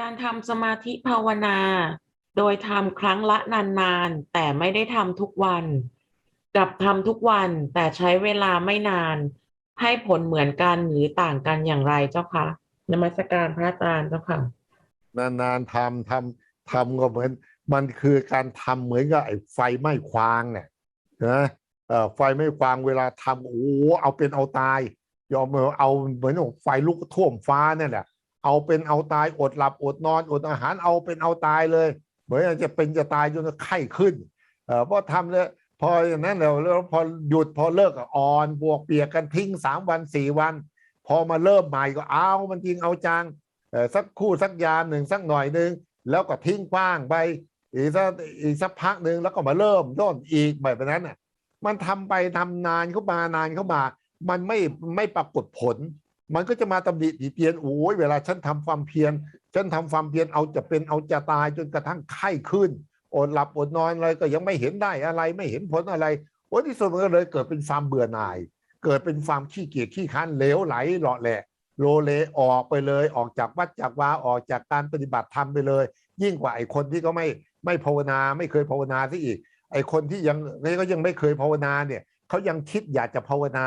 การทำสมาธิภาวนา โดยทำครั้งละนานๆ แต่ไม่ได้ทำทุกวันกับทำทุกวันแต่ใช้เวลาไม่นาน ให้ผลเหมือนกันหรือต่างกันอย่างไรเจ้าคะนมัสการพระอาจารย์เจ้าค่ะ นานๆทำทำทำก็เหมือน มันคือการทำเหมือนกับไอ้ไฟไหม้ควางเนี่ยนะเอ่อไฟไหม้ควางเวลาทำโอ้เอาเป็นเอาตาย ยอมเอาเหมือนไฟลุกท่วมฟ้าเนี่ยแหละ เอาเป็นเอาตายอดหลับอดนอนอดอาหารเอาเป็นเอาตายเลยเหมือนจะเป็นจะตายจนไข้ขึ้นเอ่อพอทำเลยพออย่างนั้นแล้วแล้วพอหยุดพอเลิกก็อ่อนบวกเปียกกันทิ้งสามวันสี่วัน พอมาเริ่มใหม่ก็เอามันจริงเอาจังเออสักคู่สักยามหนึ่งสักหน่อยหนึ่งแล้วก็ทิ้งกว้างไปอีกสักอีกสักพักหนึ่งแล้วก็มาเริ่มต้นอีกแบบนั้นน่ะมันทำไปทำนานเข้ามานานเข้ามา มันไม่ไม่ปรากฏผล มันก็จะมาตำหนิติเตียนโอ้ยเวลาฉันทำความเพียรฉันทำความเพียรเอาจะเป็นเอาจะตายจนกระทั่งไข้ขึ้นอดหลับอดนอนอะไรก็ยังไม่เห็นได้อะไรไม่เห็นผลอะไรโอ้ยที่สุดมันก็เลยเกิดเป็นความเบื่อหน่าย เกิดเป็นความขี้เกียจขี้ค้านเลวไหลเหลาะแหละโลเลออกไปเลยออกจากวัดจากวาออกจากการปฏิบัติธรรมไปเลย ยิ่งกว่าไอ้คนที่ก็ไม่ไม่ภาวนาไม่เคยภาวนาซะอีก ไอ้คนที่ยังก็ยังไม่เคยภาวนาเนี่ยเขายังคิดอยากจะภาวนา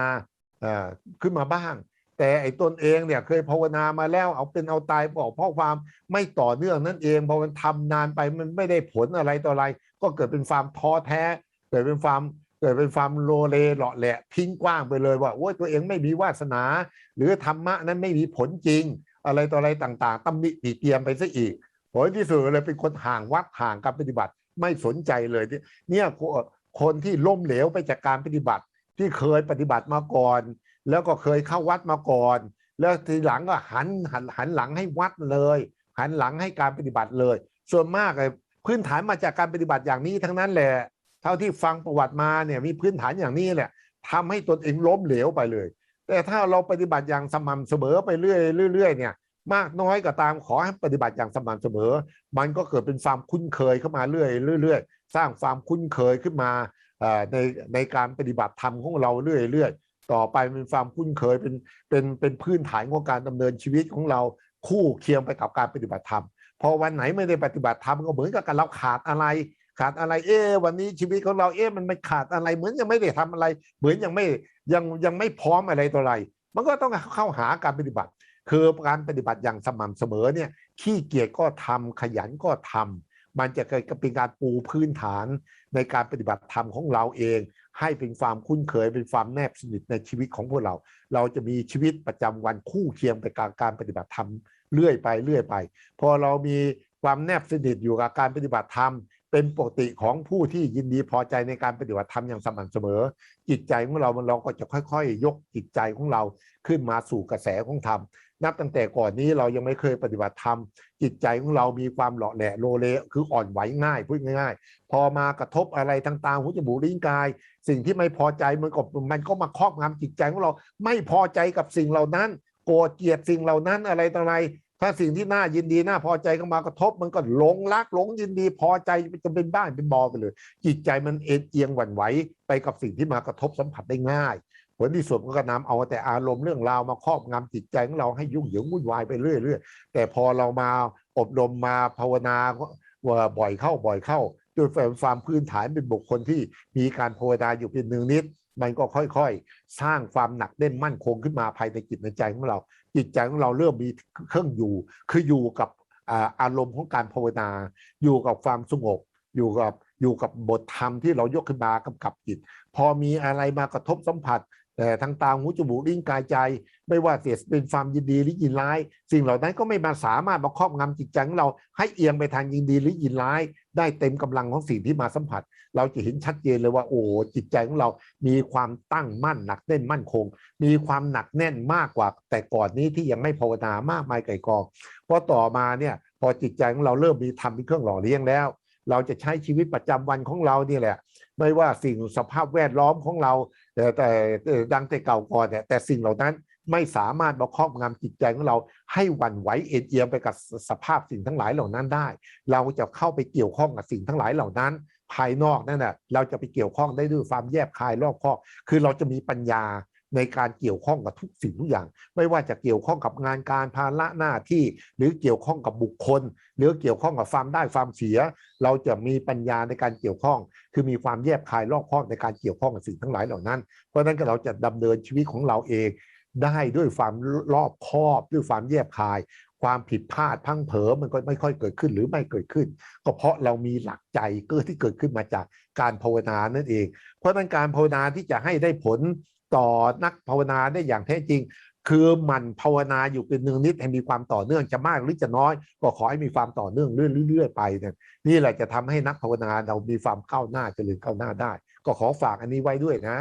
เอ่อขึ้นมาบ้าง แต่ไอ้ตนเองเนี่ยเคยภาวนามาแล้วเอาเป็นเอาตายบอกเพราะความไม่ต่อเนื่องนั่นเองพอมันทำนานไปมันไม่ได้ผลอะไรต่ออะไร ก็เกิดเป็นความท้อแท้ เกิดเป็นความเกิดเป็นความโลเลเหลาะแหละทิ้งกว้างไปเลยว่าโอ้ยตัวเองไม่มีวาสนา หรือธรรมะนั้นไม่มีผลจริง อะไรต่ออะไรต่าง ๆตำหนิติเตียมไปซะอีกผลที่สุดเลยเป็นคนห่างวัดห่างการปฏิบัติไม่สนใจเลยเนี่ยคนที่ล้มเหลวไปจากการปฏิบัติที่เคยปฏิบัติมาก่อน แล้วก็เคยเข้าวัดมาก่อน แล้วทีหลังก็หันหันหันหลังให้วัดเลย หันหลังให้การปฏิบัติเลย ส่วนมากเลยพื้นฐานมาจากการปฏิบัติอย่างนี้ทั้งนั้นแหละเท่าที่ฟังประวัติมาเนี่ยมีพื้นฐานอย่างนี้แหละทำให้ตนเองล้มเหลวไปเลย แต่ถ้าเราปฏิบัติอย่างสม่ำเสมอไปเรื่อยเรื่อยๆเนี่ยมากน้อยก็ตามขอให้ปฏิบัติอย่างสม่ำเสมอ มันก็เกิดเป็นความคุ้นเคยเข้ามาเรื่อยๆเรื่อยๆสร้างความคุ้นเคยขึ้นมาในในการปฏิบัติธรรมของเราเรื่อยๆ ต่อไปเป็นความคุ้นเคยเป็นเป็นเป็นพื้นฐานของการดำเนินชีวิตของเราคู่เคียงไปกับการปฏิบัติธรรมพอวันไหนไม่ได้ปฏิบัติธรรมก็เหมือนกับเราขาดอะไร ขาดอะไรเอ๊วันนี้ชีวิตของเราเอ๊มันไม่ขาดอะไรเหมือนยังไม่ได้ทำอะไร เหมือนยังไม่ยังยังไม่พร้อมอะไรต่ออะไร มันก็ต้องเข้าหาการปฏิบัติ คือการปฏิบัติอย่างสม่ำเสมอเนี่ยขี้เกียจก็ทำขยันก็ทำ มันจะเกิดเป็นการปูพื้นฐานในการปฏิบัติธรรมของเราเอง ให้เป็นความคุ้นเคยเป็นความแนบสนิทในชีวิตของพวกเรา เราจะมีชีวิตประจำวันคู่เคียงไปกับการปฏิบัติธรรมเรื่อยไปเรื่อยไป พอเรามีความแนบสนิทอยู่กับการปฏิบัติธรรม เป็นปกติของผู้ที่ยินดีพอใจในการปฏิบัติธรรมอย่างสม่ำเสมอ จิตใจของเรามันเราก็จะค่อยๆยกจิตใจของเราขึ้นมาสู่กระแสของธรรมนับตั้งแต่ก่อนนี้เรายังไม่เคยปฏิบัติธรรม จิตใจของเรามีความเหลาะแหละโลเลคืออ่อนไหวง่ายพูดง่าย ๆ พอมากระทบอะไรต่างๆหูจมูกลิ้นกาย สิ่งที่ไม่พอใจมันก็มันก็มาครอบงำจิตใจของเรา ไม่พอใจกับสิ่งเหล่านั้น โกรธเกลียดสิ่งเหล่านั้นอะไรต่ออะไร ถ้าสิ่งที่น่ายินดีน่าพอใจเข้ามากระทบ มันก็หลงรักหลงยินดีพอใจจะเป็นบ้านเป็นบอไปเลย จิตใจมันเอ็นเอียงหวั่นไหวไปกับสิ่งที่มากระทบสัมผัสได้ง่าย ผลที่สุดก็นำเอาแต่อารมณ์เรื่องราวมาครอบงำจิตใจของเราให้ยุ่งเหยิงวุ่นวายไปเรื่อยๆแต่พอเรามาอบรมมาภาวนาว่าบ่อยเข้าบ่อยเข้าด้วยความพื้นฐานเป็นบุคคลที่มีการภาวนาอยู่เป็นหนึ่งนิด มันก็ค่อยๆ สร้างความหนักแน่นมั่นคงขึ้นมาภายในจิตในใจของเรา จิตใจของเราเริ่มมีเครื่องอยู่ คืออยู่กับอ่าอารมณ์ของการภาวนา อยู่กับความสงบ อยู่กับอยู่กับบทธรรมที่เรายกขึ้นมากำกับจิต พอมีอะไรมากระทบสัมผัส แต่ทางตาหูจมูกลิ้นกายใจ ไม่ว่าเสียเป็นความยินดีหรือยินร้าย สิ่งเหล่านั้นก็ไม่มาสามารถมาครอบงำจิตใจของเราให้เอียงไปทางยินดีหรือยินร้าย ได้เต็มกำลังของสิ่งที่มาสัมผัส เราจะเห็นชัดเจนเลยว่าโอ้จิตใจของเรามีความตั้งมั่นหนักแน่นมั่นคง มีความหนักแน่นมากกว่า แต่ก่อนนี้ที่ยังไม่ภาวนามากมายไก่กองเพราะต่อมาเนี่ยพอจิตใจของเราเริ่มมีธรรมเป็นเครื่องหล่อเลี้ยงแล้ว เราจะใช้ชีวิตประจำวันของเรานี่แหละ ไม่ว่าสิ่งสภาพแวดล้อมของเรา แต่แต่ดังแต่เก่าก่อนเนี่ยแต่สิ่งเหล่านั้นไม่สามารถมาครอบงำจิตใจของเราให้หวั่นไหวเอ็นเอียงไปกับสภาพสิ่งทั้งหลายเหล่านั้นได้ เราจะเข้าไปเกี่ยวข้องกับสิ่งทั้งหลายเหล่านั้น ภายนอกนั่นแหละเราจะไปเกี่ยวข้องได้ด้วยความแยบคายรอบคอบคือเราจะมีปัญญา ในการเกี่ยวข้องกับทุกสิ่งทุกอย่าง ไม่ว่าจะเกี่ยวข้องกับงานการภาระหน้าที่ หรือเกี่ยวข้องกับบุคคล หรือเกี่ยวข้องกับความได้ความเสีย เราจะมีปัญญาในการเกี่ยวข้อง คือมีความแยบคายรอบคอบในการเกี่ยวข้องกับสิ่งทั้งหลายเหล่านั้น เพราะฉะนั้นเราจะดำเนินชีวิตของเราเองได้ด้วยความรอบคอบด้วยความแยบคาย ความผิดพลาดพังเผลอมันก็ไม่ค่อยเกิดขึ้นหรือไม่เกิดขึ้น ก็เพราะเรามีหลักใจเกิดที่เกิดขึ้นมาจากการภาวนานั่นเอง เพราะนั้นการภาวนาที่จะให้ได้ผล ต่อนักภาวนาได้อย่างแท้จริง คือมันภาวนาอยู่เป็นหนึ่งนิดให้มีความต่อเนื่องจะมากหรือจะน้อย ก็ขอให้มีความต่อเนื่องเรื่อยๆไปเนี่ยนี่แหละจะทำให้นักภาวนาเรามีความก้าวหน้าเจริญก้าวหน้าได้ ก็ขอฝากอันนี้ไว้ด้วยนะ